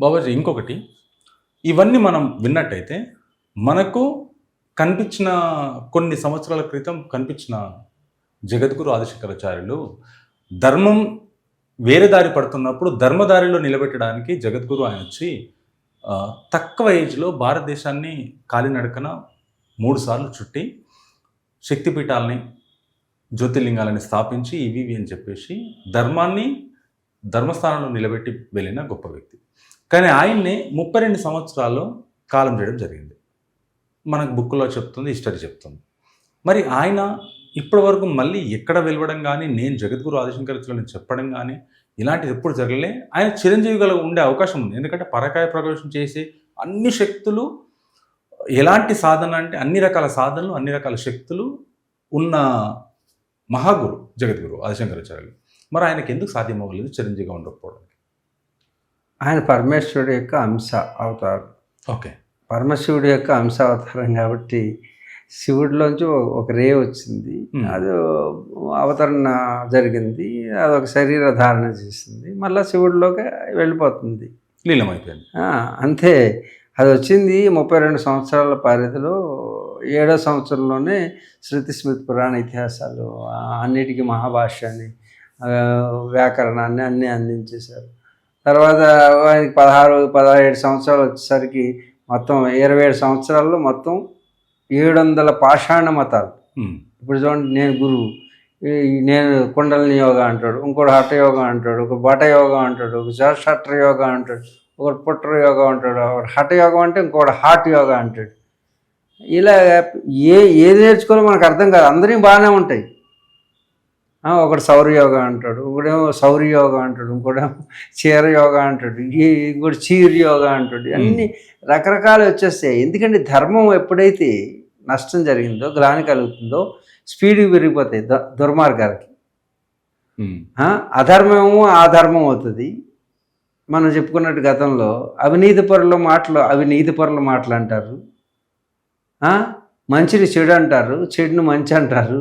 బాబాజీ ఇంకొకటి ఇవన్నీ మనం విన్నట్టయితే మనకు కనిపించిన కొన్ని సంవత్సరాల క్రితం కనిపించిన జగద్గురు ఆదిశంకరాచార్యులు ధర్మం వేరే దారి పడుతున్నప్పుడు ధర్మదారిలో నిలబెట్టడానికి జగద్గురు ఆయన వచ్చి తక్కువ ఏజ్లో భారతదేశాన్ని కాలినడకన మూడుసార్లు చుట్టి శక్తిపీఠాలని జ్యోతిర్లింగాలని స్థాపించి ఇవి అని చెప్పేసి ధర్మాన్ని ధర్మస్థానంలో నిలబెట్టి వెళ్ళిన గొప్ప వ్యక్తి. కానీ ఆయన్ని ముప్పై రెండు సంవత్సరాల్లో కాలం చేయడం జరిగింది. మనకు బుక్లో చెప్తుంది హిస్టరీ చెప్తుంది. మరి ఆయన ఇప్పటి వరకు మళ్ళీ ఎక్కడ వెలవడం కానీ నేను జగద్గురు ఆదిశంకరాచార్యులని చెప్పడం కానీ ఇలాంటిది ఎప్పుడు జరగలే? ఆయన చిరంజీవి గల ఉండే అవకాశం ఉంది. ఎందుకంటే పరకాయ ప్రవేశం చేసే అన్ని శక్తులు ఎలాంటి సాధన అంటే అన్ని రకాల సాధనలు అన్ని రకాల శక్తులు ఉన్న మహాగురు జగద్గురు ఆదిశంకరాచార్యులు. మరి ఆయనకి ఎందుకు సాధ్యం అవ్వలేదు చిరంజీవిగా ఉండకపోవడం? ఆయన పరమేశ్వరుడు యొక్క అంశ అవతారం. ఓకే. పరమశివుడి యొక్క అంశ అవతారం కాబట్టి శివుడిలోంచి ఒక- రే వచ్చింది. అది అవతరణ జరిగింది. అది ఒక శరీర ధారణ చేసింది. మళ్ళీ శివుడిలోకి వెళ్ళిపోతుంది. లీలమైపోయింది అంతే. అది వచ్చింది ముప్పై రెండు సంవత్సరాల పరిధిలో. ఏడో సంవత్సరంలోనే శృతి స్మృతి పురాణ ఇతిహాసాలు అన్నిటికీ మహాభాష్యాన్ని వ్యాకరణాన్ని అన్నీ అందించేశారు. తర్వాత ఆయనకి పదహారు పదహేడు సంవత్సరాలు వచ్చేసరికి మొత్తం ఇరవై ఏడు సంవత్సరాల్లో మొత్తం ఏడు వందల పాషాణ మతాలు. ఇప్పుడు చూడండి నేను గురువు. నేను కుండలిని యోగా అంటాడు ఇంకోటి హఠ యోగా అంటాడు ఒక బట యోగా అంటాడు ఒక షట్ర యోగా అంటాడు ఒకటి పుట్ర యోగా అంటాడు ఒకటి హఠ యోగా అంటే ఇంకోటి హార్ట్ యోగా అంటాడు. ఇలా ఏ ఏది నేర్చుకోవాలో మనకు అర్థం కాదు అందరినీ బాగానే ఉంటాయి. ఆ, ఒకటి సౌర యోగా అంటాడు ఒకడేమో సౌర యోగా అంటాడు ఇంకోటేమో చీర యోగా అంటాడు ఇంకోటి చీర యోగా అంటాడు అన్ని రకరకాలు వచ్చేస్తాయి. ఎందుకంటే ధర్మం ఎప్పుడైతే నష్టం జరిగిందో గ్లాని కలుగుతుందో స్పీడ్ పెరిగిపోతాయి ద దుర్మార్గాలకి. అధర్మము ఆధర్మం అవుతుంది. మనం చెప్పుకున్నట్టు గతంలో అవినీతి పరుల మాటలు అవినీతి పరుల మాటలు అంటారు. మంచిని చెడు అంటారు చెడును మంచి అంటారు.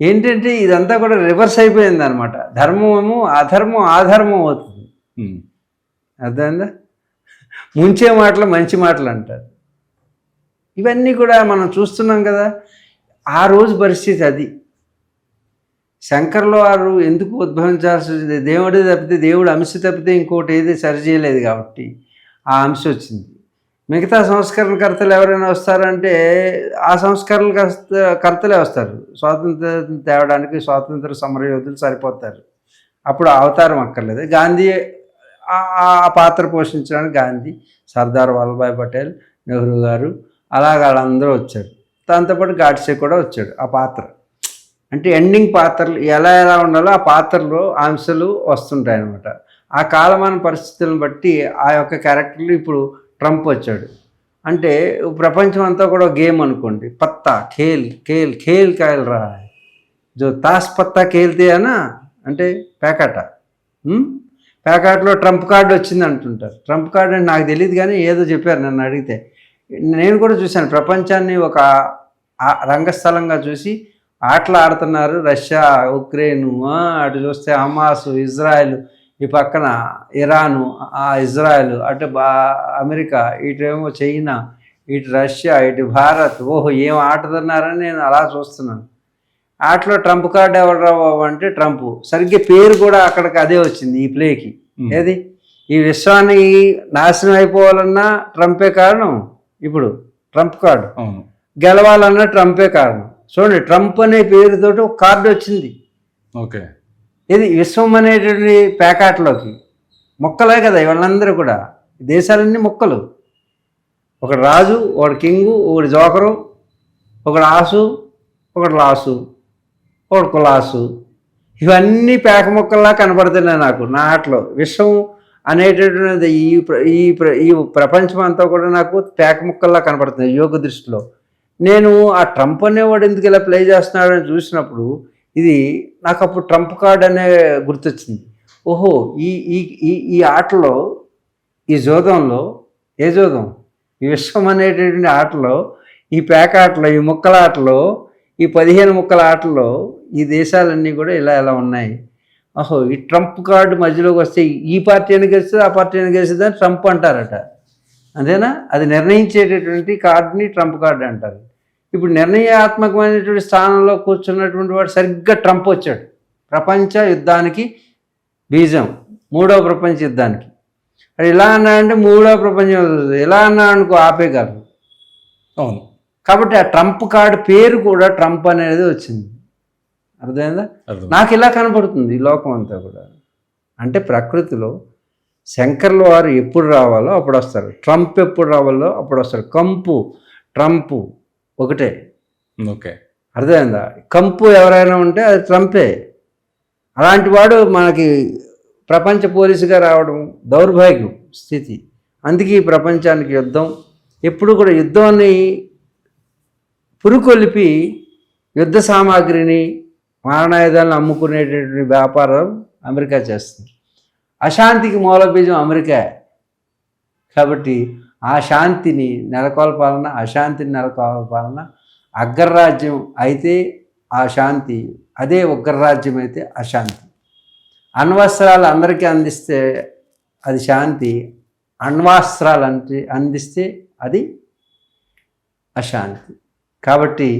ఏంటంటే ఇదంతా కూడా రివర్స్ అయిపోయింది అనమాట ధర్మము అధర్మం ఆధర్మం అవుతుంది. అర్థమైందా? ముంచే మాటలు మంచి మాటలు అంటారు. ఇవన్నీ కూడా మనం చూస్తున్నాం కదా ఆ రోజు పరిస్థితి అది. శంకర్లో వారు ఎందుకు ఉద్భవించాల్సి వచ్చింది? దేవుడే తప్పితే దేవుడు అంశ తప్పితే ఇంకోటి ఏది సరి చేయలేదు కాబట్టి ఆ అంశ వచ్చింది. మిగతా సంస్కరణకర్తలు ఎవరైనా వస్తారంటే ఆ సంస్కరణ కర్తలే వస్తారు. స్వాతంత్రం తేవడానికి స్వాతంత్ర సమరయోధులు సరిపోతారు. అప్పుడు అవతారం అక్కర్లేదు. గాంధీ ఆ- ఆ పాత్ర పోషించడానికి గాంధీ సర్దార్ వల్లభాయ్ పటేల్ నెహ్రూ గారు అలాగ వాళ్ళందరూ వచ్చారు. దాంతోపాటు గాడ్సే కూడా వచ్చాడు ఆ పాత్ర. అంటే ఎండింగ్ పాత్రలు ఎలా ఎలా ఉండాలో ఆ పాత్రలో అంశాలు వస్తుంటాయి అన్నమాట ఆ కాలమాన పరిస్థితులను బట్టి ఆ యొక్క క్యారెక్టర్లు ఇప్పుడు ట్రంప్ వచ్చాడు. అంటే ప్రపంచం అంతా కూడా గేమ్ అనుకోండి. పత్తా ఖేల్ ఖేల్ ఖేల్ కాయలు రా. జో తాస్ పత్తా ఖేల్తే అనా? అంటే పేకాట ప్యాకాట్లో పేకాటలో ట్రంప్ కార్డు వచ్చింది అంటుంటారు. ట్రంప్ కార్డు అని నాకు తెలియదు కానీ ఏదో చెప్పారు నన్ను అడిగితే. నేను కూడా చూశాను. ప్రపంచాన్ని ఒక రంగస్థలంగా చూసి ఆటలు ఆడుతున్నారు రష్యా ఉక్రెయిన్ అటు చూస్తే హమాస్ ఇజ్రాయెల్ ఈ పక్కన ఇరాను ఆ ఇజ్రాయెల్ అటు అమెరికా ఇటేమో చైనా ఇటు రష్యా ఇటు భారత్. ఓహో ఏం ఆడుతున్నారని నేను అలా చూస్తున్నాను. ఆటలో ట్రంప్ కార్డు ఎవరు అంటే ట్రంప్. సరిగ్గా పేరు కూడా అక్కడికి అదే వచ్చింది ఈ ప్లేకి. ఏది? ఈ విశ్వాన్ని నాశనం అయిపోవాలన్నా ట్రంపే కారణం? ఇప్పుడు ట్రంప్ కార్డు. గెలవాలన్నా ట్రంపే కారణం. చూడండి ట్రంప్ అనే పేరుతోటి ఒక కార్డు వచ్చింది. ఓకే. ఇది విశ్వం అనేటువంటి పేకాటలోకి. మొక్కలే కదా వాళ్ళందరూ కూడా. దేశాలన్నీ మొక్కలు. ఒకడు రాజు ఒకడు కింగు ఒకడు జోకరు ఒకడు ఆసు ఒకడు లాసు ఒకడు కులాసు. ఇవన్నీ పేక మొక్కల్లా కనపడుతున్నాయి నాకు నా ఆటలో. విశ్వం అనేటటువంటిది ఈ ప్ర- ఈ ప్ర- ఈ ప్రపంచం అంతా కూడా నాకు పేక ముక్కల్లా కనపడుతుంది యోగ దృష్టిలో. నేను ఆ ట్రంప్ అనేవాడు ఎందుకు ఇలా ప్లే చేస్తున్నాడని చూసినప్పుడు ఇది నాకు అప్పుడు ట్రంప్ కార్డ్ అనే గుర్తొచ్చింది. ఓహో ఈ ఈ ఈ ఈ ఆటలో ఈ జోదంలో ఏ జోదం? ఈ విశ్వం అనేటటువంటి ఆటలో ఈ పేక ఆటలో ఈ ముక్కల ఆటలో ఈ పదిహేను ముక్కల ఆటలో ఈ దేశాలన్నీ కూడా ఇలా ఇలా ఉన్నాయి. ఓహో ఈ ట్రంప్ కార్డు మధ్యలోకి వస్తే ఈ పార్టీ అని గెలిస్తుంది ఆ పార్టీ అని గెలిస్తుంది అని ట్రంప్ అంటారట. అంతేనా? అది నిర్ణయించేటటువంటి కార్డుని ట్రంప్ కార్డు అంటారు. ఇప్పుడు నిర్ణయాత్మకమైనటువంటి స్థానంలో కూర్చున్నటువంటి వాడు సరిగ్గా ట్రంప్ వచ్చాడు. ప్రపంచ యుద్ధానికి బీజం మూడవ ప్రపంచ యుద్ధానికి. అది ఇలా అన్నాడంటే మూడవ ప్రపంచ. ఇలా అన్నా అనుకో ఆపేయగలరు అవును. కాబట్టి ఆ ట్రంప్ కార్డు పేరు కూడా ట్రంప్ అనేది వచ్చింది. అర్థమైందా? అర్థం నాకు ఇలా కనపడుతుంది ఈ లోకం అంతా కూడా. అంటే ప్రకృతిలో శంకర్ల వారు ఎప్పుడు రావాలో అప్పుడు వస్తారు. ట్రంప్ ఎప్పుడు రావాలో అప్పుడు వస్తారు. కంపు ట్రంపు ఒకటే. ఓకే. అర్థమైందా? కంపు ఎవరైనా ఉంటే అది ట్రంపే. అలాంటి వాడు మనకి ప్రపంచ పోలీసుగా రావడం దౌర్భాగ్యం స్థితి. అందుకే ఈ ప్రపంచానికి యుద్ధం. ఎప్పుడు కూడా యుద్ధాన్ని పురుకొలిపి యుద్ధ సామాగ్రిని మారణాయుధాలను అమ్ముకునేటటువంటి వ్యాపారం అమెరికా చేస్తుంది. అశాంతికి మూలబీజం అమెరికా. కాబట్టి ఆ శాంతిని నెలకొల్పాలన్న అశాంతిని నెలకొల్పాలన్న అగ్రరాజ్యం అయితే ఆ శాంతి అదే ఉగ్రరాజ్యం అయితే అశాంతి అణ్వస్త్రాలు అందరికీ అందిస్తే అది శాంతి అణ్వాస్త్రాలు అంటే అందిస్తే అది అశాంతి. కాబట్టి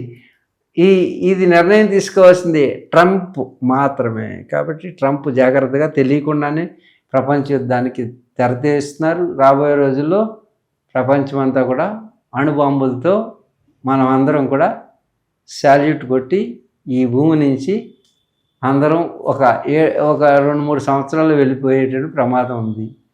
ఈ ఇది నిర్ణయం తీసుకోవాల్సింది ట్రంప్ మాత్రమే. కాబట్టి ట్రంప్ జాగ్రత్తగా తెలియకుండానే ప్రపంచ యుద్ధానికి తెరతీస్తున్నారు. రాబోయే రోజుల్లో ప్రపంచమంతా కూడా అణుబాంబులతో మనం అందరం కూడా శాల్యూట్ కొట్టి ఈ భూమి నుంచి అందరం ఒక ఏ ఒక రెండు మూడు సంవత్సరాలు వెళ్ళిపోయేటట్టు ప్రమాదం ఉంది.